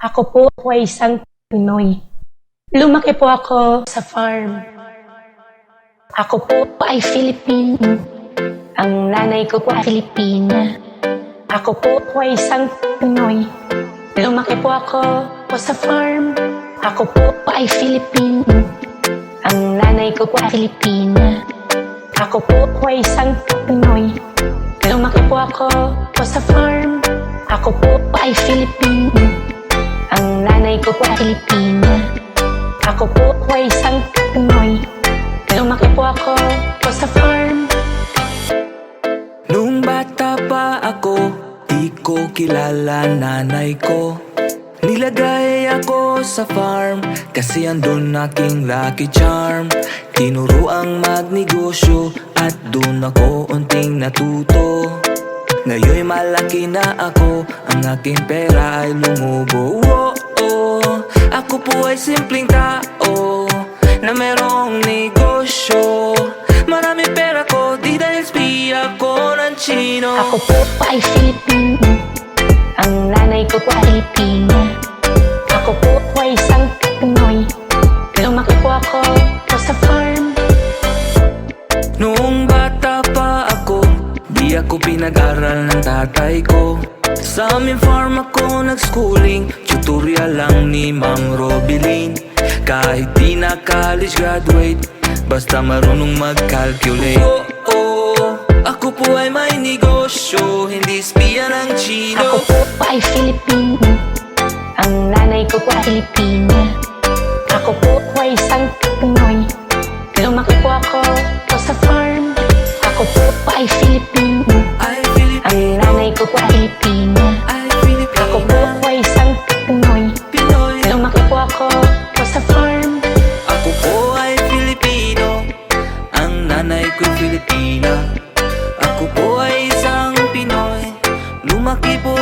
Ako po ay isang Pinoy. Lumaki po ako sa farm. Ako po ay Filipino. Ang nanay ko po ay Filipina. Ako po ay isang Pinoy. Lumaki po ako po sa farm. Ako po ay Filipino. Ang nanay ko po ay Filipina. Ako po ay isang Pinoy. Lumaki po ako po sa farm. Ako po ay Filipino. Po ay Filipina. Ako po ay isang Pinoy. Lumaki po ako po sa farm. Nung bata pa ako, di ko kilala nanay ko Nilagay ako sa farm kasi andun aking lucky charm Tinuro ang magnegosyo at dun ako unting natuto Ngayon'y malaki na ako, ang aking pera ay lumubo oh. Po ay simpleng tao na merong negosyo Marami pera ko, di dahil spiya ko ng chino Ako po ay Filipino. Ang nanay ko po ay Filipina. Ako po ay isang Pinoy. Lumaki po ako po sa farm. Noong bata pa ako, di ako pinag-aral ng tatay ko Sa aming farm ako nag-schooling, tutorial lang ni Ma'am Robilin Kahit di na college graduate, basta marunong mag-calculate Oo, oh, ako po ay may negosyo, hindi spiya ng Ako chino po ay Filipino. Ang nanay ko po ay Filipina. Ako po ay isang Pinoy. Po ay Filipina. ay, Ako po ay isang Pinoy. Lumaki po ako po sa farm. Ako po ay Filipino Ang nanay ko'y Filipina Ako po ay isang Pinoy Lumaki po